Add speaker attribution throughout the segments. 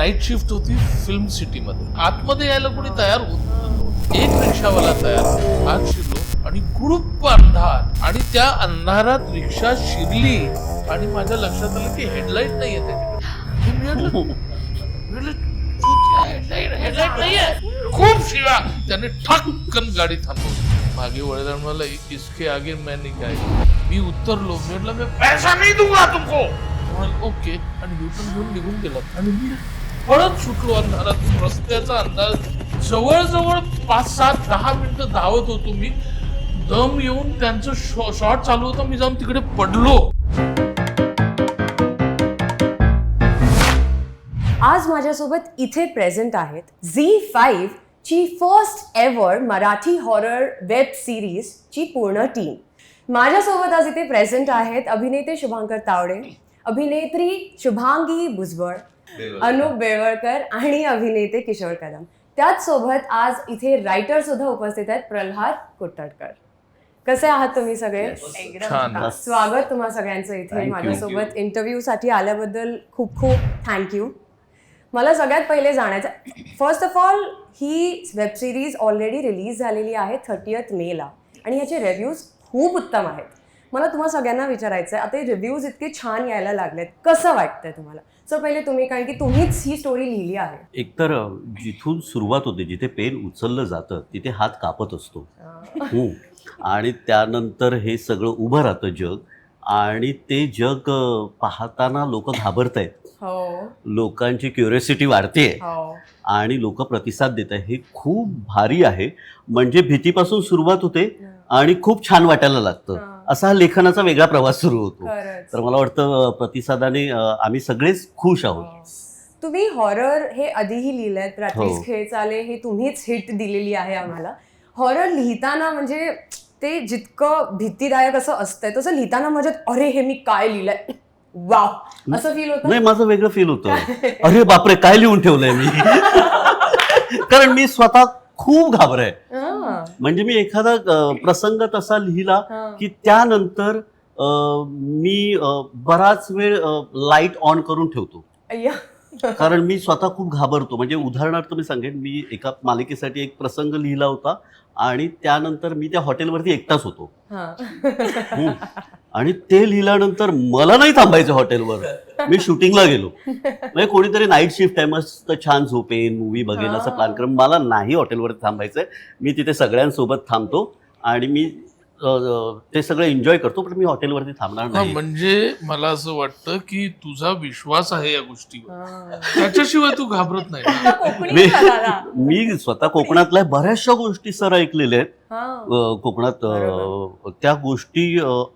Speaker 1: Night shift होती film city मध्ये. आतमध्ये यायला कोणी तयार होत. एक रिक्षावाला तयार. आत शिरलो आणि गुडुप्प अंधार. आणि त्या अंधारात रिक्षा शिरली. आणि माझ्या लक्षात आलं की हेडलाईट नाहीये त्याच्याकडे. मी म्हटलं म्हटलं, "चूक आहे, हेडलाईट हेडलाईट नाहीये. खूप शिवा त्याने ठक्कन गाडी थांबवली. मागे वळला मला इसके आगे मैं नहीं काय मी उतरलो. मी म्हटलं मी पैसा नाही दूंगा तुमको. ओके. आणि युटर्न घेऊन निघून गेला. आणि मी पळत सुटलो अंधारात. रस्त्याचा अंदाज जवळजवळ पाच सात दहा मिनिटं धावत होतो मी. दम येऊन त्यांचं शॉट चालू होतं. मी जाऊन तिकडे पडलो.
Speaker 2: आज माझ्यासोबत इथे प्रेझेंट आहेत झी फाईव्ह ची first ever Marathi horror web series ची पूर्ण टीम माझ्यासोबत आज इथे प्रेझेंट आहेत अभिनेते शुभांकर तावडे अभिनेत्री शुभांगी भुजबळ अनुप बेळवळकर आणि अभिनेते किशोर कदम. त्याच सोबत आज इथे रायटर सुद्धा उपस्थित आहेत प्रल्हाद कोटडकर. कसे आहात तुम्ही सगळे? स्वागत तुम्हा सगळ्यांचं इथे. माझ्यासोबत इंटरव्ह्यू साठी आल्याबद्दल खूप खूप थँक्यू मला सगळ्यात पहिले जाण्याचं फर्स्ट ऑफ ऑल ही वेब सिरीज ऑलरेडी रिलीज झालेली आहे थर्टीयथ मेला आणि ह्याचे रिव्ह्यूज खूप उत्तम आहेत. मला तुम्हा सगळ्यांना विचारायचं आहे आता हे रिव्ह्यूज इतके छान यायला लागलेत कसं वाटतंय तुम्हाला? सर पहिले तुम्ही कारण की तुम्हीच ही स्टोरी लिहिली आहे.
Speaker 3: एकतर जिथून सुरुवात होते जिथे पेन उचललं जातं तिथे हात कापत असतो. हम्म. आणि त्यानंतर हे सगळं उभं राहतं जग. आणि ते जग पाहताना लोक घाबरत आहेत
Speaker 2: हो.
Speaker 3: लोकांची क्युरियोसिटी वाढते
Speaker 2: हो.
Speaker 3: आणि लोक प्रतिसाद देत आहे हे खूप भारी आहे. म्हणजे भीतीपासून सुरुवात होते आणि खूप छान वाटायला लागतं.
Speaker 2: हा.
Speaker 3: असा हा लेखनाचा वेगळा प्रवास सुरू होतो.
Speaker 2: खरंच.
Speaker 3: तर मला वाटतं प्रतिसादाने अ, आम्ही सगळेच खुश आहोत.
Speaker 2: तुम्ही हॉरर हे आधीही लिहिलंय रात्रीच
Speaker 3: हो.
Speaker 2: खेळ चाले हे तुम्हीच हिट दिलेली आहे आम्हाला. हॉरर लिहिताना म्हणजे ते जितकं भीतीदायक असं असतंय तसं लिहिताना माझ्यात अरे हे मी काय लिहिलंय? वाव. असं फील होतं?
Speaker 3: नाही माझं वेगळं फील होतं. अरे बापरे काय लिहून ठेवलंय मी? कारण मी स्वतः खूप घाबराय.
Speaker 2: हा.
Speaker 3: म्हणजे मी एखादा प्रसंग तसा लिहिला. की त्यानंतर मी बराच वेळ लाइट ऑन करून ठेवतो. कारण मी स्वतः खूप घाबरतो. म्हणजे उदाहरणार्थ मी सांगेन मी एका मालिकेसाठी एक प्रसंग लिहिला होता आणि त्यानंतर मी त्या हॉटेलवरती एकटाच होतो. हम्म. आणि ते लिहिल्यानंतर मला नाही थांबायचं हॉटेलवर. मी शूटिंगला गेलो. म्हणजे कोणीतरी नाईट शिफ्ट आहे मस्त छान झोपेन मूवी बघेन असं प्लॅन करून मला नाही हॉटेलवर थांबायचंय. मी तिथे सगळ्यांसोबत थांबतो आणि मी ते सगळं एन्जॉय करतो पण मी हॉटेलवरती थांबणार नाही
Speaker 1: म्हणजे मला असं वाटतं की तुझा विश्वास आहे या गोष्टीवर. त्याच्याशिवाय तू घाबरत नाही
Speaker 3: मी- स्वतः कोकणातल्या बऱ्याचशा गोष्टी सर ऐकलेल्या आहेत
Speaker 2: हा.
Speaker 3: कोकणात त्या गोष्टी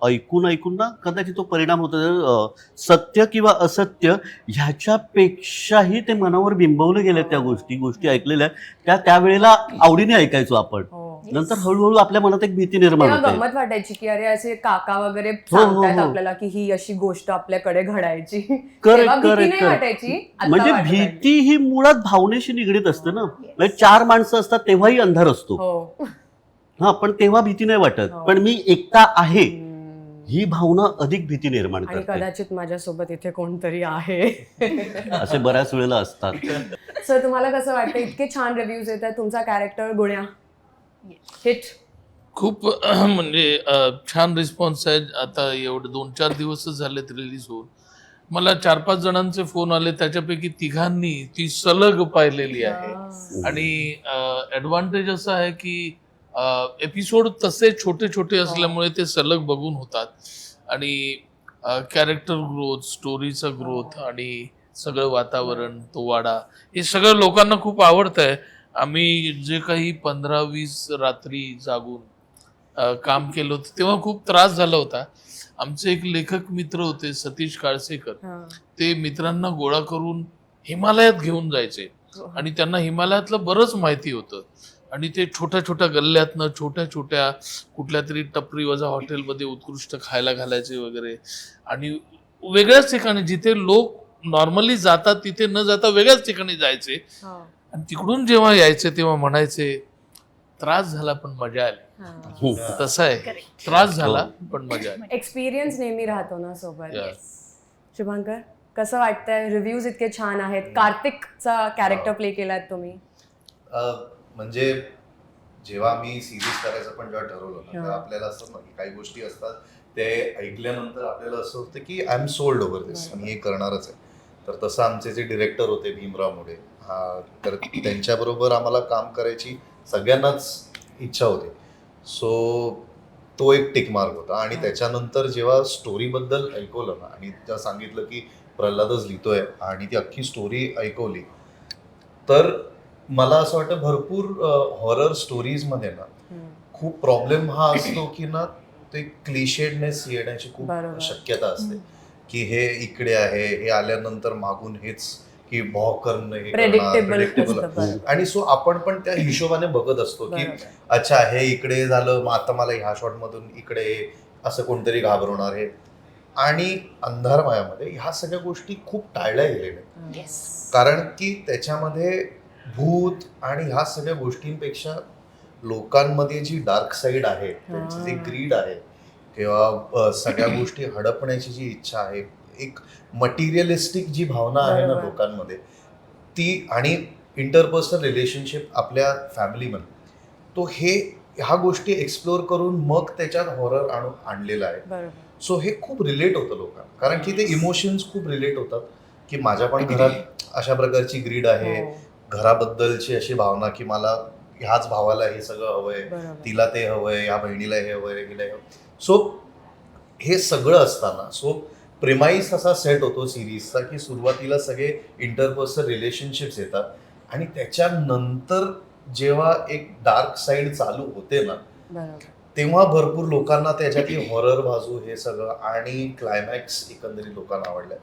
Speaker 3: ऐकून ऐकून ना कदाचित तो परिणाम होतो सत्य किंवा असत्य ह्याच्यापेक्षाही ते मनावर बिंबवले गेले त्या गोष्टी गोष्टी ऐकलेल्या. त्या त्यावेळेला आवडीने ऐकायचो आपण
Speaker 2: हो.
Speaker 3: नंतर हळूहळू आपल्या मनात एक भीती निर्माण
Speaker 2: तेव्हा
Speaker 3: होते.
Speaker 2: गंमत वाटायची की अरे असे काका वगैरे
Speaker 3: हो, हो,
Speaker 2: सांगतायत
Speaker 3: हो.
Speaker 2: आपल्याला की ही अशी गोष्ट आपल्याकडे घडायची. भीती नाही. वाटायची आता
Speaker 3: म्हणजे
Speaker 2: वाटत आहे.
Speaker 3: भीती ही मुळात भावनेशी निगडीत असते ना. म्हणजे चार माणसं असतात तेव्हाही अंधार असतो.
Speaker 2: हो.
Speaker 3: हा पण तेव्हा भीती नाही वाटत.
Speaker 2: हो.
Speaker 3: पण मी एकटा आहे
Speaker 2: हम्म.
Speaker 3: ही भावना अधिक भीती निर्माण
Speaker 2: आणि
Speaker 3: करते.
Speaker 2: कदाचित माझ्यासोबत इथे कोणतरी आहे.
Speaker 3: असे बऱ्याच वेळेला असतात.
Speaker 2: सर तुम्हाला कसं वाटतं इतके छान रिव्ह्यूज येत आहेत तुमचा कॅरेक्टर गुण्या? हिट
Speaker 1: खूप म्हणजे छान रिस्पॉन्स आहे आता एवढे दोन चार दिवसच झालेत रिलीज होऊन. मला चार पाच जणांचे फोन आले. त्याच्यापैकी तिघांनी ती सलग पाहिलेली आहे. आणि ॲडव्हान्टेज असं आहे की एपिसोड तसे छोटे छोटे असल्यामुळे ते सलग बघून होतात. आणि कॅरेक्टर ग्रोथ स्टोरीचा ग्रोथ आणि सगळं वातावरण तो वाडा हे सगळं लोकांना खूप आवडतं आहे आम्ही जे काही पंधरा वीस रात्री जागून काम केलं होतं तेव्हा खूप त्रास झाला होता. आमचे एक लेखक मित्र होते सतीश काळसेकर. ते मित्रांना गोळा करून हिमालयात घेऊन जायचे. आणि त्यांना हिमालयातलं बरंच माहिती होतं. आणि ते छोट्या छोट्या गल्ल्यातनं छोट्या छोट्या कुठल्या तरी टपरी वजा हॉटेलमध्ये उत्कृष्ट खायला घालायचे वगैरे. आणि वेगळ्याच ठिकाणी जिथे लोक नॉर्मली जातात तिथे न जाता वेगळ्याच ठिकाणी जायचे. आणि तिकडून जेव्हा यायचे तेव्हा म्हणायचे त्रास झाला पण मजा आली. तसं आहे. त्रास झाला पण मजा आली.
Speaker 2: एक्सपिरियन्स नेहमी राहतो ना सोबत.
Speaker 1: Yes.
Speaker 2: शुभांकर कसं वाटतंय? रिव्ह्यूज इतके छान आहेत. कार्तिकचा कॅरेक्टर प्ले केलाय तुम्ही?
Speaker 4: अ, म्हणजे जेव्हा मी सिरीज करायचं पण जेव्हा ठरवलं ना
Speaker 2: हा.
Speaker 4: आपल्याला असं ना की काही गोष्टी असतात ते ऐकल्यानंतर आपल्याला असं होतं की I am sold over this. मी हे करणारच आहे. तर तसं आमचे जे डिरेक्टर होते भीमराव मोडे हा तर त्यांच्याबरोबर आम्हाला काम करायची सगळ्यांनाच इच्छा होती सो तो एक टिक मार्क होता आणि. त्याच्यानंतर जेव्हा स्टोरीबद्दल ऐकवलं ना आणि जेव्हा सांगितलं की प्रल्हादच लिहितोय आणि ती अख्खी स्टोरी ऐकवली तर मला असं वाटतं भरपूर हॉरर स्टोरीजमध्ये ना. खूप प्रॉब्लेम हा असतो की ना ते क्लिशेडनेस येण्याची खूप. शक्यता असते की हे इकडे आहे हे आल्यानंतर मागून हेच की हे करणार,
Speaker 2: प्रेडिक्टेबल.
Speaker 4: आणि सो आपण पण त्या हिशोबाने बघत असतो की अच्छा हे इकडे झालं मग आता मला ह्या शॉट मधून इकडे असं कोणतरी घाबरवणार आहे आणि अंधार मायामध्ये ह्या सगळ्या गोष्टी खूप टाळल्या गेलेल्या आहेत. कारण की त्याच्यामध्ये भूत आणि ह्या सगळ्या गोष्टींपेक्षा लोकांमध्ये जी डार्क साईड आहे त्यांची जी
Speaker 2: हा.
Speaker 4: ग्रीड आहे किंवा सगळ्या गोष्टी हडपण्याची जी इच्छा आहे एक मटेरियलिस्टिक जी भावना आहे ना. लोकांमध्ये ती आणि इंटरपर्सनल रिलेशनशिप आपल्या फॅमिलीमध्ये तो हे ह्या गोष्टी एक्सप्लोअर करून मग त्याच्यात हॉरर आणून आणलेला आहे. सो हे खूप रिलेट होतं लोकांना. कारण की ते इमोशन्स खूप रिलेट होतात की माझ्या पण घरात अशा प्रकारची ग्रीड आहे
Speaker 2: हो,
Speaker 4: घराबद्दलची अशी भावना की मला ह्याच भावाला हे सगळं हवंय. तिला ते हवंय या बहिणीला हे हवंय हिला हे सो हे सगळं असताना सो प्रेमाईस असा सेट होतो सिरीजचा की सुरुवातीला सगळे इंटरपर्सनल रिलेशनशिप्स येतात आणि त्याच्यानंतर जेव्हा एक डार्क साईड चालू होते ना तेव्हा भरपूर लोकांना त्याच्यातली हॉरर बाजू हे सगळं आणि क्लायमॅक्स एकंदरीत लोकांना आवडलंय.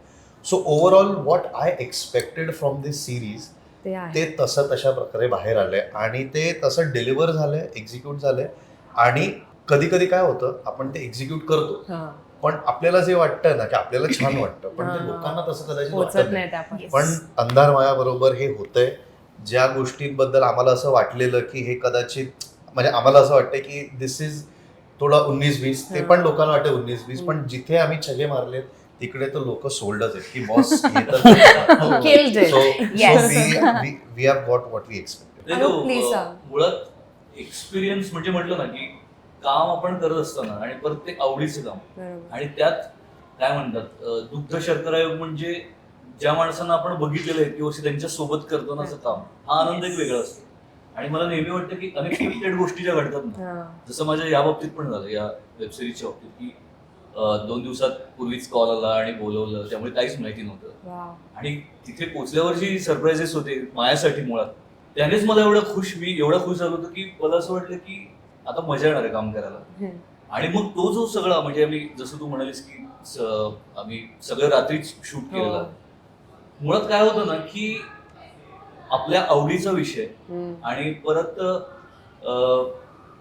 Speaker 4: So overall what I expected from this series
Speaker 2: ते
Speaker 4: तसं तशा प्रकारे बाहेर आलंय आणि ते तसं डिलिव्हर झालंय एक्झिक्यूट झालंय आणि कधी कधी काय होतं आपण ते एक्झिक्यूट करतो. पण आपल्याला जे वाटतं ना की आपल्याला छान वाटतं पण ते. लोकांना तसं कदाचित वाटत नाही
Speaker 2: पण
Speaker 4: अंधार मायाबरोबर हे होतंय ज्या गोष्टींबद्दल आम्हाला असं वाटलेलं की हे कदाचित म्हणजे आम्हाला असं वाटतं की दिस इज थोडा उन्नीस वीस ते पण. लोकांना वाटतं उन्नीस वीस पण. जिथे आम्ही छगे मारलेत तिकडे तर लोक सोल्डच आहेत की boss. We have what what we expected.
Speaker 5: मुळात एक्सपिरियन्स म्हणजे म्हटलं ना की काम आपण करत असताना आणि परत ते आवडीचं काम. आणि त्यात काय म्हणतात दुग्ध शर्करायोग म्हणजे ज्या माणसांना आपण बघितलेलं आहे किंवा त्यांच्यासोबत करतानाचं काम हा आनंद एक वेगळा असतो. आणि मला नेहमी वाटतं की अनएक्सपेक्टेड गोष्टी ज्या घडतात ना जसं माझ्या या बाबतीत पण झालं या वेबसिरीजच्या बाबतीत की दोन दिवसात पूर्वीच कॉल आला आणि बोलवलं त्यामुळे काहीच माहिती नव्हतं. आणि तिथे पोचल्यावर जी सरप्राईजेस होते माझ्यासाठी मुळात त्यानेच मला एवढं खुश मी एवढा खुश झालो होतो की मला असं वाटलं की आता मजा येणार आहे काम करायला
Speaker 2: हम्म.
Speaker 5: आणि मग तो जो सगळा म्हणजे आम्ही जसं तू म्हणालीस की आम्ही सगळं रात्रीच शूट केलेला
Speaker 2: हो.
Speaker 5: मुळात काय होतं ना की आपल्या आवडीचा विषय. आणि परत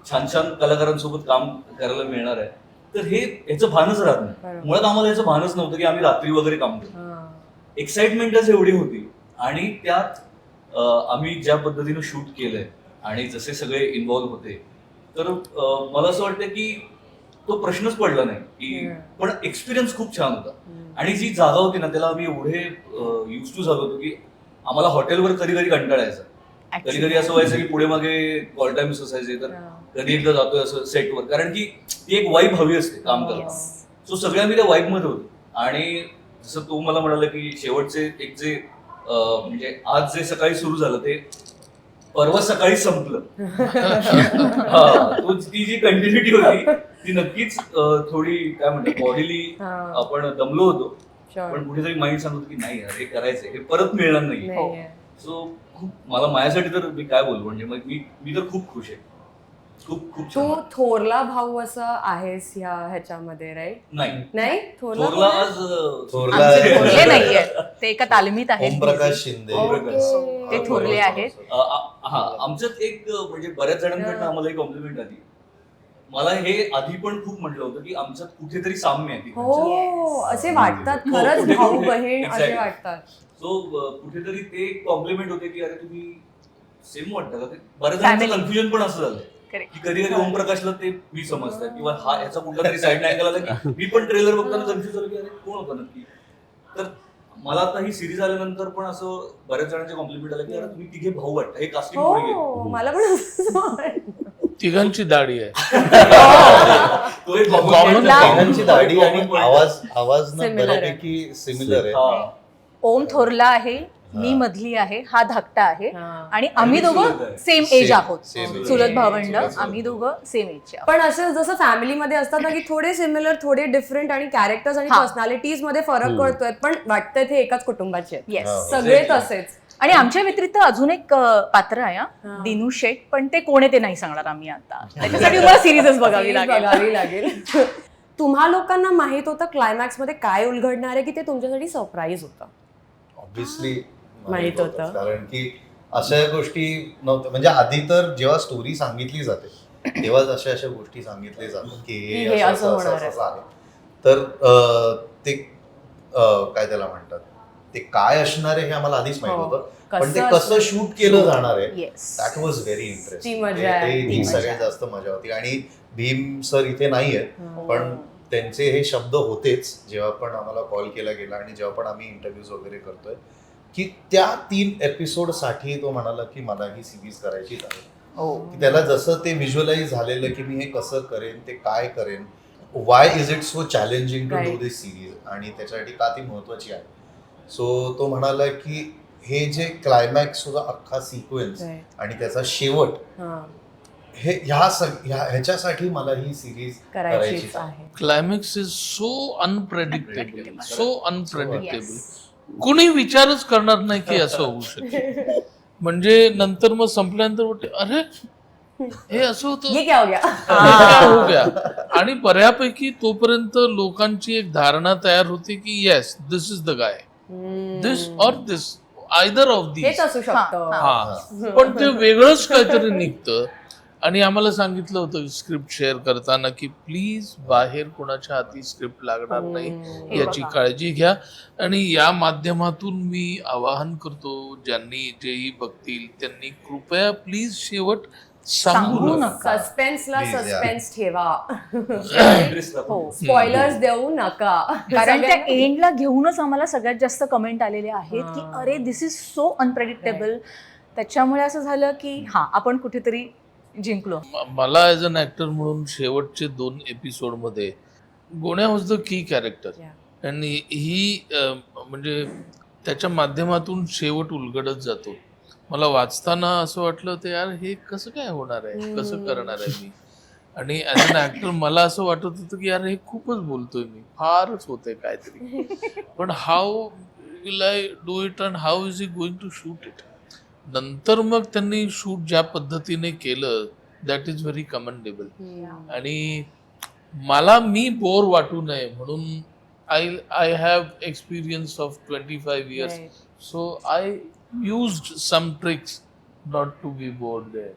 Speaker 5: छान छान कलाकारांसोबत काम करायला मिळणार आहे तर हे याचं भानच राहत नाही. मुळात आम्हाला याचं भानच नव्हतं की आम्ही रात्री वगैरे काम करतो
Speaker 2: हा.
Speaker 5: एक्साइटमेंटच एवढी होती आणि त्यात आम्ही ज्या पद्धतीनं शूट केलंय आणि जसे सगळे इन्व्हॉल्व होते तर मला असं वाटतं की तो प्रश्नच पडला नाही की. पण एक्सपिरियन्स खूप छान होता. आणि जी जागा होती ना त्याला आम्ही एवढे युज टू झालो होतो की आम्हाला हॉटेलवर कधी कधी कंटाळा यायचा कधी कधी असं व्हायचं की पुढे मागे कॉल टाइम्स असायचे तर. कधी एकदा जातोय असं सेटवर कारण की ती एक वाईब हवी असते काम करताना सो सगळे आम्ही त्या वाईबमध्ये होतो. आणि जसं तू मला म्हणाला की शेवटचे एक जे म्हणजे आज जे सकाळी सुरू झालं ते परवा सकाळी संपलं हा, तो ती जी कंटिन्युटी होती ती नक्कीच अं, थोडी काय म्हणतात बॉडीली. आपण दमलो होतो. पण कुठेतरी माइंड सांगतो की नाही यार हे करायचंय हे परत मिळणार नाही
Speaker 2: नाहीये.
Speaker 5: सो खूप मला माझ्यासाठी तर मी काय बोलू म्हणजे मग मी मी तर खूप खुश आहे खूप खूप
Speaker 2: तू
Speaker 5: छान.
Speaker 2: थोरला भाऊ असं आहेस ह्या ह्याच्यामध्ये राईट
Speaker 5: नाही
Speaker 2: नाही थोरला
Speaker 5: थोरला
Speaker 2: भाऊ आहे?
Speaker 5: आज अं,
Speaker 4: थोरला
Speaker 6: आमचे
Speaker 4: आहे.
Speaker 6: थोरले नाहीये ते एका तालमीत आहेत
Speaker 4: ओमप्रकाश शिंदे.
Speaker 6: ते थोरले आहेत
Speaker 5: अ, आ- हा आमच्यात एक अ, म्हणजे बऱ्याच जणांकडनं. आम्हाला एक कॉम्प्लिमेंट आली मला हे आधी पण खूप म्हटलं होतं की आमच्यात कुठेतरी साम्य आहे
Speaker 2: हो असे वाटतात
Speaker 5: हो,
Speaker 2: खरंच
Speaker 5: कुठे-
Speaker 2: भाऊ
Speaker 5: कुठे.
Speaker 2: बहीण असे
Speaker 5: Exactly.
Speaker 2: वाटतात
Speaker 5: सो कुठेतरी ते कॉम्प्लिमेंट होते की अरे तुम्ही सेम वाटतं का ते बऱ्याच जणांचं
Speaker 6: Family.
Speaker 5: कन्फ्युजन पण असं झालं
Speaker 6: Correct.
Speaker 5: की कधी कधी ओमप्रकाशला ते मी समजतंय किंवा हा याचा कुठला तरी साईड नाही आला की मी पण ट्रेलर बघताना कन्फ्युज झालो की अरे कोण होता नक्की तर मला आता ही सिरीज आल्यानंतर पण असं बऱ्याच जणांचे कॉम्प्लिमेंट आलं की "अरे, तुम्ही तिघे भाऊ वाटता हे कास्टिंग कोणी केलं?"
Speaker 2: हो मला पण.
Speaker 1: तिघांची दाढी आहे
Speaker 5: तो एक common
Speaker 1: Common
Speaker 4: दाढी
Speaker 5: Common
Speaker 4: आणि
Speaker 5: point आहे.
Speaker 4: आवाज आवाज ना
Speaker 2: Similar आहे.
Speaker 4: बऱ्यापैकी सिमिलर आहे
Speaker 5: हा.
Speaker 6: ओम थोरला आहे मी मधली आहे हा धाकटा आहे
Speaker 2: हा.
Speaker 6: आणि आम्ही दोघं. सेम एज आहोत. चुलत भावंड. आम्ही दोघं सेम एजचे आहोत
Speaker 2: पण असं जसं फॅमिलीमध्ये असतात ना की थोडे सिमिलर थोडे डिफरंट आणि कॅरेक्टर्स आणि
Speaker 6: हा.
Speaker 2: पर्सनॅलिटीजमध्ये फरक कळतोय पण वाटतंय ते एकाच कुटुंबाचे आहेत
Speaker 6: येस
Speaker 4: हा.
Speaker 2: सगळे. तसेच
Speaker 6: आणि आमच्या व्यतिरिक्त अजून एक पात्र आहे
Speaker 2: हा.
Speaker 6: हा, दिनू शेठ पण ते कोण आहे ते नाही सांगणार आम्ही आता त्याच्यासाठी तुम्हाला सिरीजच बघावी
Speaker 2: Series
Speaker 6: लागेल
Speaker 2: बघावी लागेल तुम्हा लोकांना माहीत होतं क्लायमॅक्समध्ये काय उलगडणार आहे की ते तुमच्यासाठी सरप्राईज होतं
Speaker 4: ऑब्विसली
Speaker 2: माहीत होतं.
Speaker 4: कारण की अशा गोष्टी नव्हत्या म्हणजे आधी तर जेव्हा स्टोरी सांगितली जाते तेव्हाच अशा अशा गोष्टी सांगितल्या जातात की हे असं
Speaker 2: होणार आहे.
Speaker 4: तर ते काय त्याला म्हणतात? ते काय असणार आहे हे आम्हाला आधीच माहीत
Speaker 2: हो.
Speaker 4: होतं. पण ते
Speaker 2: कसं?
Speaker 4: शूट केलं जाणार आहे दॅट वॉज व्हेरी इंटरेस्टिंग सगळ्यात जास्त मजा होती. आणि भीम सर इथे नाही आहेत
Speaker 2: हो.
Speaker 4: पण त्यांचे हे शब्द होतेच जेव्हा पण आम्हाला कॉल केला गेला आणि जेव्हा पण आम्ही इंटरव्ह्यूज वगैरे करतोय. की त्या तीन एपिसोडसाठी तो म्हणाला की मला ही सिरीज करायचीच आहे.
Speaker 6: हो.
Speaker 4: की त्याला जसं ते व्हिज्युअलाइज झालेलं की मी हे कसं करेन ते काय करेन why is it so challenging to do. This series आणि त्याच्यासाठी का ती महत्वाची आहे? सो तो म्हणाला की हे जे क्लायमॅक्स सुद्धा अख्खा सिक्वेन्स. आणि त्याचा शेवट
Speaker 2: हा,
Speaker 4: हे ह्या ह्याच्यासाठी मला ही सिरीज
Speaker 2: करायचीच आहे.
Speaker 1: Climax is so unpredictable so unpredictable. कुणी विचारच करणार नाही की असं होऊ शकेल म्हणजे नंतर मग संपल्यानंतर वाटते अरे हे असं होतं.
Speaker 2: ये क्या हो गया?
Speaker 1: हे काय हो गया? आणि बऱ्यापैकी तोपर्यंत लोकांची एक धारणा तयार होती की yes this is the guy. This or this either of
Speaker 2: हेच
Speaker 1: दिस
Speaker 2: असू शकतं.
Speaker 6: हा,
Speaker 1: हा. पण ते वेगळंच काहीतरी निघतं. आणि आम्हाला सांगितलं होतं स्क्रिप्ट शेअर करताना की प्लीज बाहेर कोणाच्या हाती स्क्रिप्ट लागणार नाही. याची काळजी घ्या आणि या माध्यमातून मी आवाहन करतो ज्यांनी जेही बघतील त्यांनी कृपया प्लीज शेवट सांगू नका.
Speaker 2: सस्पेन्सला. सस्पेन्स ठेवा.
Speaker 6: हो
Speaker 2: स्पॉयलर्स देऊ नका
Speaker 6: कारण त्या एंडला घेऊनच आम्हाला सगळ्यात जास्त कमेंट आलेले आहेत की. अरे दिस इज सो अनप्रेडिक्टेबल त्याच्यामुळे असं झालं की हा आपण कुठेतरी जिंकलो.
Speaker 1: मला ॲज अन ऍक्टर म्हणून शेवटचे दोन एपिसोडमध्ये Gonya was the key character. आणि ही म्हणजे त्याच्या माध्यमातून शेवट उलगडत जातो. मला वाचताना असं वाटलं ते यार हे कसं काय होणार आहे? कसं. करणार आहे मी? आणि ॲज अन ऍक्टर मला असं वाटत होतं की यार हे खूपच बोलतोय मी. फारच होतंय काहीतरी. पण how will I do it and how is he going to shoot it नंतर मग त्यांनी शूट ज्या पद्धतीने केलं दॅट इज व्हेरी कमेंडेबल. आणि मला मी बोर वाटू नये म्हणून I I have experience of twenty five years. So I used some tricks not to be bored there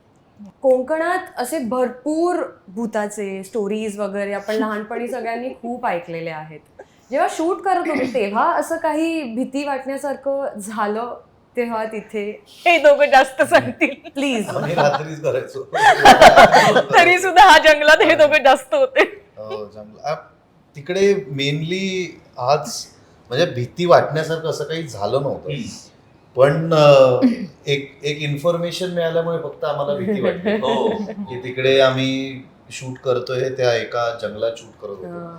Speaker 2: कोकणात असे भरपूर भूताचे स्टोरीज वगैरे आपण लहानपणी सगळ्यांनी खूप ऐकलेले आहेत जेव्हा शूट करत होते तेव्हा असं काही भीती वाटण्यासारखं झालं तेव्हा तिथे
Speaker 6: हे दोघं जास्त सांगतील.
Speaker 2: प्लीज.
Speaker 4: आम्ही रात्रीच करायचो.
Speaker 6: तरी सुद्धा हा जंगलात हे दोघं जास्त होते.
Speaker 4: हो, जंगल- तिकडे मेनली आज म्हणजे भीती वाटण्यासारखं असं काही झालं नव्हतं. पण अं, एक एक इन्फॉर्मेशन मिळाल्यामुळे फक्त आम्हाला भीती वाटली.
Speaker 5: हो.
Speaker 4: की तिकडे आम्ही शूट करतोय त्या एका जंगलात शूट करत होतो.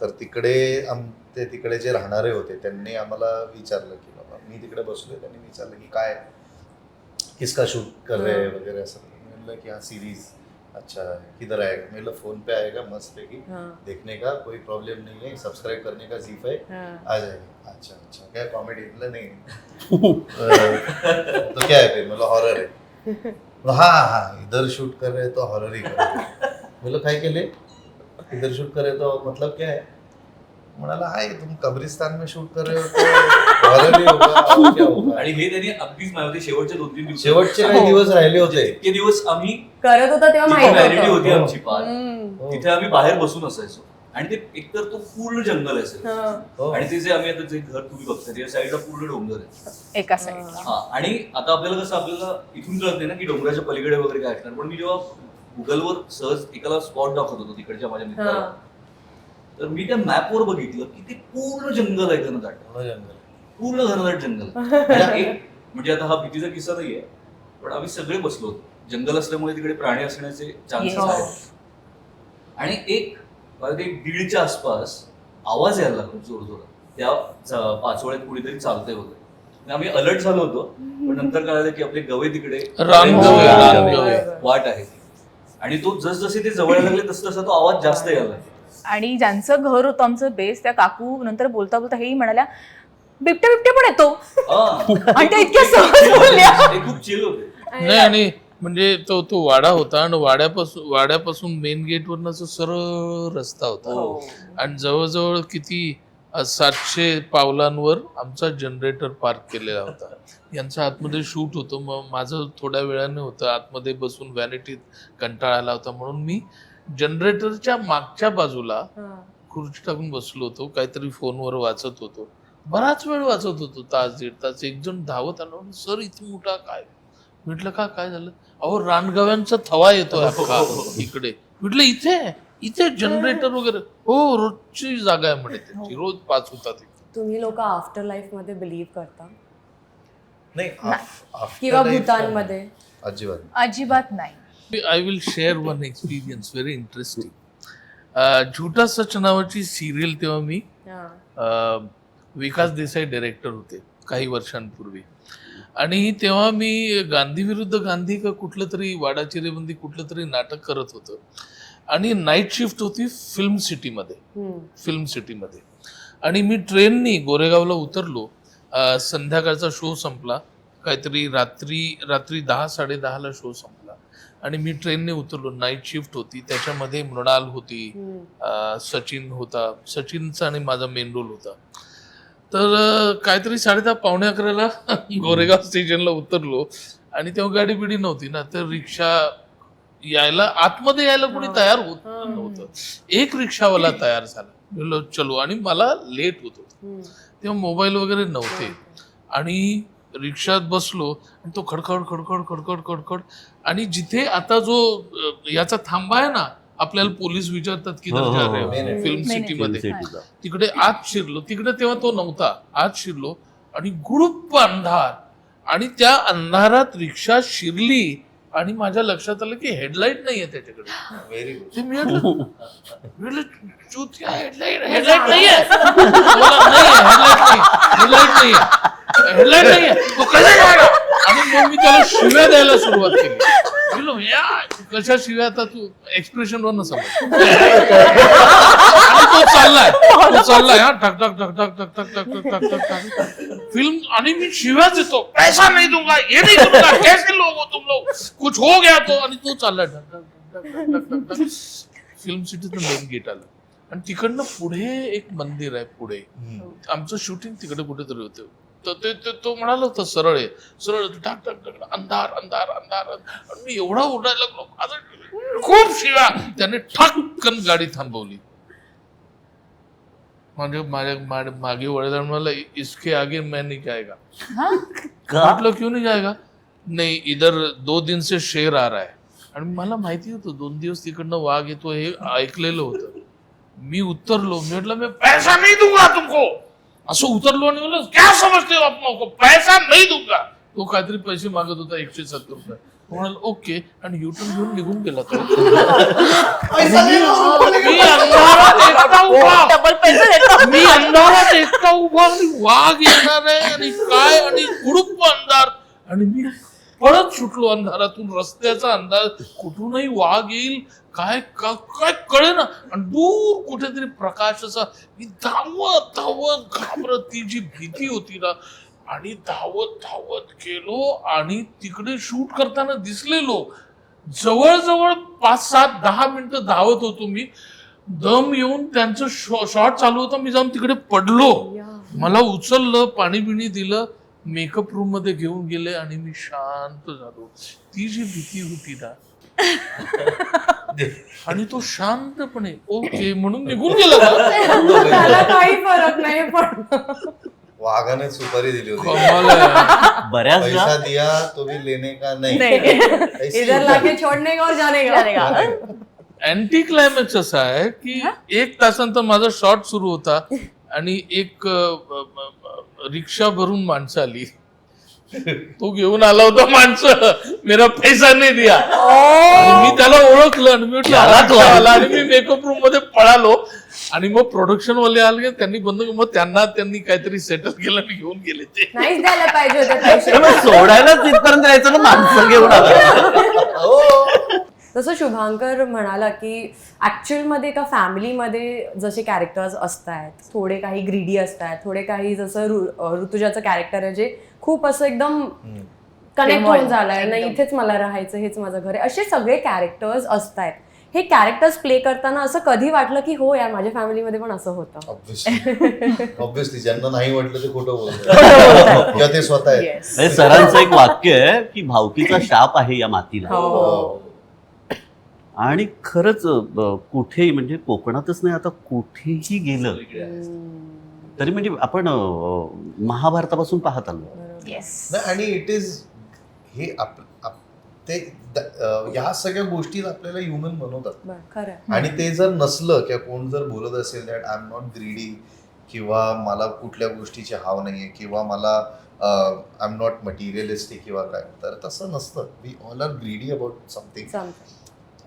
Speaker 4: तर तिकडे आम ते तिकडे जे राहणारे होते त्यांनी आम्हाला विचारलं की मी तिकडे बसलोय त्यांनी विचारलं की काय किसका शूट कर रहे हैं. वगैरे असं. म्हणलं की हा सिरीज अच्छा किधर आएगा मैं बोला फ़ोन पे आएगा मस्त पैकी देखने का कोई प्रॉब्लम नहीं है. सब्सक्राइब करने का जीफ है. आ जाएगा. अच्छा अच्छा. क्या कॉमेडी मतलब नहीं तो क्या है फिर? मतलब हॉरर है. हाँ हाँ हाँ. इधर शूट कर रहे हैं तो हॉरर ही कर. रहे मतलब बोलो काय केले इधर शूट कर रहे तो मतलब क्या है? म्हणाला हाय तुम कब्रिस्तान में शूट कर रहे हो तो हॉरर ही होगा. और क्या होगा
Speaker 5: आणि हे त्यांनी अगदीच माझ्या मते शेवटचे दोन तीन दिवस
Speaker 4: शेवटचे काही दिवस राहिले होते.
Speaker 5: इतके दिवस आम्ही
Speaker 2: करत होता तेव्हा
Speaker 5: तिथे
Speaker 2: माहीत
Speaker 5: होती आमची पार.
Speaker 4: हो.
Speaker 5: तिथे आम्ही बाहेर बसून असायचो. आणि ते एकतर तो पूर्ण जंगल असेल.
Speaker 2: हा.
Speaker 5: आणि ते जे आम्ही आता जे घर तुम्ही बघता त्या साईडला पूर्ण डोंगर आहे.
Speaker 6: एका साईडला
Speaker 5: हा आणि आता आपल्याला कसं आपल्याला इथून कळत नाही ना की डोंगराच्या पलीकडे वगैरे काय असणार. पण मी जेव्हा गुगलवर सहज एकाला स्पॉट दाखवत होतो तिकडच्या माझ्या मित्राला. तर मी त्या मॅपवर बघितलं की ते पूर्ण जंगल आहे घनदाट
Speaker 4: पूर्ण जंगल.
Speaker 5: पूर्ण घनदाट जंगल. एक म्हणजे आता हा भीतीचा किस्सा नाहीये पण आम्ही सगळे बसलो होतो. जंगल असल्यामुळे तिकडे प्राणी असण्याचे चान्सेस. आहेत. आणि एक दीडच्या आसपास आवाज यायला लागला जोर जोरात त्या पाचोळ्यात कुणीतरी चालतंय वगैरे. आम्ही अलर्ट झालो होतो पण नंतर कळालं की आपले गवे तिकडे. वाट आहे. आणि तो जसजसे ते जवळ लागले तस तसा तो आवाज जास्त यायला.
Speaker 6: आणि ज्यांचं घर होतं आमचं बेस त्या काकू नंतर बोलता बोलता हेही म्हणाल्या बिबट्या बिबट्या पण येतो.
Speaker 5: हा.
Speaker 6: आणि त्या इतक्या सहज बोलल्या.
Speaker 5: ते खूप चिल होते.
Speaker 1: नाही आणि म्हणजे तो तो वाडा होता आणि वाड्यापासून वाड्यापासून मेन गेटवरनं असं सरळ रस्ता होता. आणि जवळजवळ किती अ, सातशे पावलांवर आमचा जनरेटर पार्क केलेला होता. यांचं आतमध्ये शूट होतं. मग माझं थोड्या वेळाने होतं. आतमध्ये बसून व्हॅनिटीत कंटाळा आला होता म्हणून मी जनरेटरच्या मागच्या बाजूला खुर्ची टाकून बसलो होतो काहीतरी फोनवर वाचत होतो. बराच वेळ वाचत होतो तास दीड तास एक जण धावत आलो सर इथे मोठा काय? म्हटलं का काय झालं? अहो रानगव्यांचा थवा येतो इकडे. म्हटलं इथे? इथे जनरेटर वगैरे? हो रोजची जागा आहे म्हणे त्याची रोज पाच होतात
Speaker 2: तुम्ही लोक आफ्टर लाईफमध्ये बिलीव्ह करता?
Speaker 4: नाही
Speaker 2: किंवा भूतांमध्ये
Speaker 4: अजिबात
Speaker 6: अजिबात नाही.
Speaker 1: I will share one experience very interesting Jhoota Sach नावाची सिरियल तेव्हा मी. अ, विकास देसाई डायरेक्टर होते काही वर्षांपूर्वी. आणि तेव्हा मी गांधी विरुद्ध गांधी का कुठलं तरी वाडा चिरेबंदी कुठलं तरी नाटक करत होतं. आणि नाईट शिफ्ट होती फिल्म सिटीमध्ये. फिल्म सिटीमध्ये आणि मी ट्रेननी गोरेगावला उतरलो अ, संध्याकाळचा शो संपला काहीतरी रात्री रात्री दहा साडेदहाला शो संपला. आणि मी ट्रेनने उतरलो. नाईट शिफ्ट होती. त्याच्यामध्ये मृणाल होती. सचिन होता. सचिनचा आणि माझा मेन रोल होता. तर काहीतरी साडेदहा पावणे अकराला गोरेगाव स्टेशनला उतरलो. आणि तेव्हा गाडी बिडी नव्हती ना. तर रिक्षा यायला आतमध्ये यायला कोणी तयार होत नव्हतं. एक रिक्षावाला तयार झाला. चलो. आणि मला लेट होत. होतं. तेव्हा मोबाईल वगैरे नव्हते. आणि रिक्षात बसलो आणि तो खडखड खडखड खडखड खडखड. आणि जिथे आता जो याचा थांबा आहे ना आपल्याला पोलीस विचारतात की
Speaker 3: हो, हो, हो.
Speaker 1: फिल्म सिटीमध्ये.
Speaker 3: Film City चा.
Speaker 1: तिकडे आत शिरलो. तिकडे तेव्हा तो नव्हता. आत शिरलो. आणि गुडुप्प अंधार. आणि त्या अंधारात रिक्षा शिरली. आणि माझ्या लक्षात आलं की हेडलाईट नाहीये त्याच्याकडे.
Speaker 4: व्हेरी गुड
Speaker 1: ते मी हेडलाईट हेडलाईट नाहीये. हेडलाईट नाहीये. हेडलाईट नाहीये तो कसा झाला आणि मग मी त्याला शिव्या द्यायला सुरुवात केली म्हणलो, या कशा शिव्या आता तू एक्सप्रेशन वर आणि तो चाललाय तो चाललाय हा ठक ठक ठक ठक ठक ठक ठक ठक ठक ठक ठक फिल्म आणि मी शिव्याच येतो पैसा नाही दूंगा ये नहीं दूंगा कैसे लोग हो तुम लोग कुछ हो गया तो आणि तो चाललाय ठक ठक ठक ठक ठक फिल्म सिटीचं मेन गेट आलं आणि तिकडनं पुढे एक मंदिर आहे पुढे आमचं शूटिंग तिकडे कुठेतरी होतं तर ते ते- तो म्हणाला होता सरळ आहे सरळ टाक टाक टाक अंधार अंधार अंधार. आणि मी एवढा ओरडायला लागलो. माझं खूप शिव्या. त्याने ठक्कन गाडी थांबवली. म्हणजे माझ्या मागे वळला म्हणाला इसके आगे मैं नहीं जाएगा.
Speaker 3: का?
Speaker 1: म्हटलं क्यों नहीं जाएगा? नाही इधर दो दिन से शेर आ रहा है. आणि मला माहिती होतं दोन दिवस तिकडनं वाघ येतो हे ऐकलेलं होतं. मी उतरलो मी म्हटलं मैं पैसा नहीं दूंगा तुमको. असं उतरलो आणि म्हणलं क्या समजते हो पैसा नहीं दूंगा. तो काहीतरी पैसे मागत होता एकशे सत्तर रुपये. तो म्हणाला ओके. आणि युटर्न घेऊन निघून गेला तो. मी अंधारात एकटा उभा. मी अंधारात एकटा उभा आणि वाघ येणार आहे आणि काय आणि गुडुप्प अंधार. आणि मी पळत सुटलो अंधारातून. रस्त्याचा अंधार कुठूनही वाघ येईल काय का- काय कळे ना आणि दूर कुठेतरी प्रकाश असा मी धावत धावत घाबरत ती जी भीती होती ना आणि धावत धावत गेलो आणि तिकडे शूट करताना दिसलेलो जवळजवळ पाच सात दहा मिनिटं धावत होतो मी. दम येऊन त्यांचं शॉट चालू होतं. मी जाऊन तिकडे पडलो. मला उचललं पाणी बिणी दिलं मेकअप रूममध्ये घेऊन गेले आणि मी शांत झालो. ती जी भीती होती ना आणि तो शांतपणे ओके म्हणून निघून गेला?
Speaker 2: त्याला काही फरक नाही पण
Speaker 4: वाघाने सुपारी दिली होती.
Speaker 3: बऱ्याचदा
Speaker 4: पैसा दिया तो भी लेने का नहीं।
Speaker 2: इधर लाके छोड़ने का और जाने का।
Speaker 1: अँटी क्लायमॅक्स असा आहे की एक तासानंतर माझा शॉट सुरू होता आणि एक रिक्षा भरून माणसं आली. तो घेऊन आला होता माणसं. मेरा पैसा नाही दिया. आणि मी त्याला ओळखलं आणि मी म्हटलं "हा
Speaker 3: तो
Speaker 1: रिक्षा
Speaker 3: आहे."
Speaker 1: आला आणि मी मेकअप रूममध्ये पळालो. आणि मग प्रोडक्शन वाले आले त्यांनी बंद केलं. मग त्यांना त्यांनी काहीतरी सेटल केलं आणि घेऊन गेले ते.
Speaker 2: नाहीच द्यायला पाहिजे होते पैसे.
Speaker 3: मग सोडायलाच इथपर्यंत यायचं ना माणसं घेऊन आला.
Speaker 2: जसं शुभांकर म्हणाला की ऍक्च्युअलमध्ये एका फॅमिलीमध्ये जसे कॅरेक्टर्स असतात थोडे काही ग्रीडी असतात थोडे काही जसं ऋतुजाचं कॅरेक्टर आहे जे खूप असं एकदम कनेक्ट होऊन झालंय नाही. इथेच मला राहायचं हेच माझं घर आहे. असे सगळे कॅरेक्टर्स असतात हे कॅरेक्टर्स प्ले करताना असं कधी वाटलं की हो यार माझ्या फॅमिलीमध्ये पण असं होतं?
Speaker 4: ऑब्व्हियसली ऑब्व्हियसली ज्यांना नाही वाटलं ते खोटं बोलतात. ते स्वतः.
Speaker 3: हे सरांचं एक वाक्य आहे की भावकीचा शाप आहे या मातीला.
Speaker 2: हो.
Speaker 3: आणि खरंच कुठेही म्हणजे कोकणातच नाही आता कुठेही गेलं. तरी म्हणजे आपण महाभारतापासून पाहत आलो.
Speaker 4: आणि इट इज हे ते ह्या सगळ्या गोष्टी आपल्याला ह्युमन बनवतात. आणि ते जर नसलं किंवा कोण जर बोलत असेल that I am not greedy किंवा मला कुठल्या गोष्टीची हाव नाहीये किंवा मला आय एम नॉट मटेरियलिस्टिक किंवा काय तर तसं नसतं. We all are greedy about something.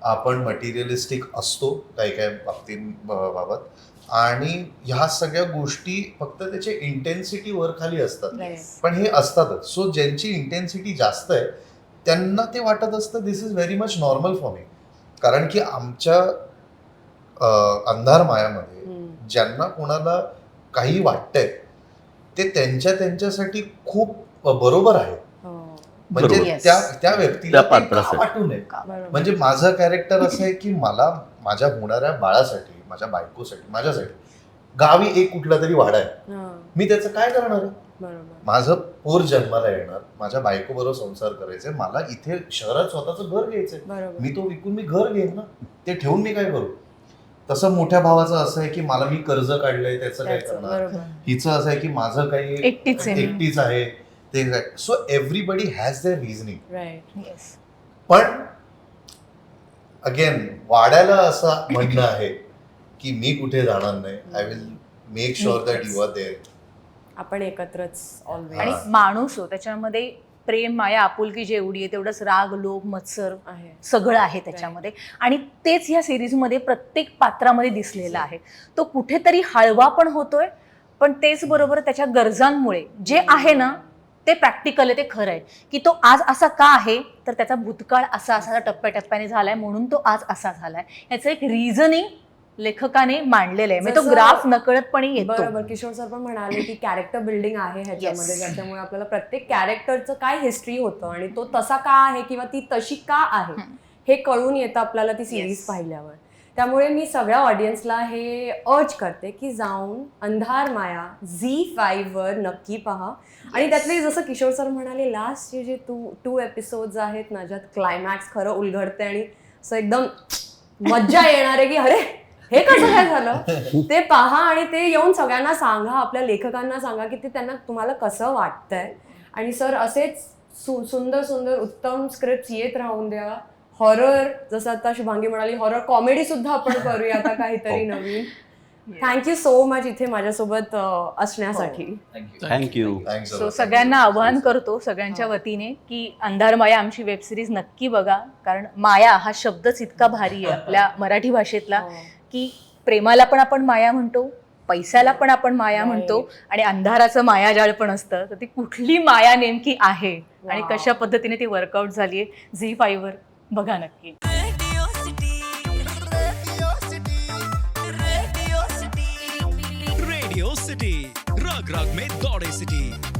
Speaker 4: आपण मटेरियलिस्टिक असतो काही काही बाबतींबाबत आणि ह्या सगळ्या गोष्टी फक्त त्याच्या इंटेन्सिटी वर खाली असतात. पण हे असतातच सो ज्यांची इंटेन्सिटी जास्त आहे त्यांना ते वाटत असतं this is very much normal for me कारण की आमच्या अंधार मायामध्ये. ज्यांना कोणाला काही वाटतंय ते त्यांच्या त्यांच्यासाठी खूप बरोबर आहे. म्हणजे. त्या त्या व्यक्तीला. वाटू नये. म्हणजे माझं कॅरेक्टर असं आहे की मला माझ्या होणाऱ्या बाळासाठी माझ्या बायकोसाठी माझ्यासाठी गावी एक कुठला तरी वाडा आहे.
Speaker 2: हां,
Speaker 4: मी त्याचं काय करणार माझं पोर जन्माला येणार माझ्या बायको बरोबर संसार करायचे मला इथे शहरात स्वतःचं घर घ्यायचंय. मी तो विकून मी घर घेईन ना. ते ठेवून मी काय करू? तसं मोठ्या भावाचं असं आहे की मला मी कर्ज काढलंय त्याचं काय करणार? हिचं असं आहे की माझं काही
Speaker 6: एकटीच आहे.
Speaker 4: ते so everybody has their reasoning पण अगेन वाड्याला असं म्हणणं आहे की मी कुठे जाणार नाही. I will make sure that you are there
Speaker 2: आपण एकत्रच
Speaker 6: आणि
Speaker 2: ऑलवेज
Speaker 6: माणूस हो त्याच्यामध्ये प्रेम माया आपुलकी जेवढी आहे तेवढंच राग लोभ मत्सर
Speaker 2: आहे.
Speaker 6: सगळं आहे त्याच्यामध्ये. आणि तेच ह्या सिरीजमध्ये प्रत्येक पात्रामध्ये दिसलेलं आहे. तो कुठेतरी हळवा पण होतोय पण तेच बरोबर त्याच्या गरजांमुळे जे आहे ना ते प्रॅक्टिकल आहे ते खरं आहे की तो आज असा का आहे तर त्याचा भूतकाळ असा असा टप्प्याटप्प्याने झालाय म्हणून तो आज असा झालाय याचं एक रिझनिंग लेखकाने मांडलेलं आहे म्हणजे तो ग्राफ नकळतपणे येतो
Speaker 2: बरोबर किशोर सर पण म्हणाले की कॅरेक्टर बिल्डिंग आहे ह्याच्यामध्ये. ज्याच्यामुळे आपल्याला प्रत्येक कॅरेक्टरचं काय हिस्ट्री होतं आणि तो तसा का आहे किंवा ती तशी का आहे. हे कळून येतं आपल्याला ती सिरीज. पाहिल्यावर त्यामुळे मी सगळ्या ऑडियन्सला हे अर्ज करते की जाऊन अंधार माया झी वर नक्की पहा आणि. त्यातले जसं किशोर सर म्हणाले लास्टचे जे टू टू एपिसोड आहेत ना ज्यात क्लायमॅक्स खरं उलगडते आणि असं एकदम मज्जा येणार आहे की अरे हे कसं काय झालं? ते पहा आणि ते येऊन सगळ्यांना सांगा आपल्या लेखकांना सांगा की ते त्यांना तुम्हाला कसं वाटतंय. आणि सर असेच सु सुंदर सुंदर उत्तम स्क्रिप्ट येत राहून द्या. हॉरर जसं आता शुभांगी म्हणाली हॉरर कॉमेडी सुद्धा आपण करूया आता काहीतरी नवीन. थँक्यू सो मच इथे माझ्यासोबत अं, असण्यासाठी.
Speaker 5: Thank you
Speaker 3: thank you
Speaker 4: thanks
Speaker 6: so सगळ्यांना आवाहन करतो सगळ्यांच्या वतीने की अंधार माया आमची वेब सिरीज नक्की बघा. कारण माया हा शब्दच इतका भारी आहे आपल्या मराठी भाषेतला
Speaker 2: हो.
Speaker 6: की प्रेमाला पण आपण माया म्हणतो पैशाला पण आपण माया म्हणतो आणि अंधाराचं मायाजाळ पण असतं. तर ती कुठली माया नेमकी आहे आणि
Speaker 2: Wow.
Speaker 6: कशा पद्धतीने ती वर्कआउट झाली आहे झी फाईव्हवर बघा नक्की.
Speaker 7: सिटी रग रग में दौड़े सिटी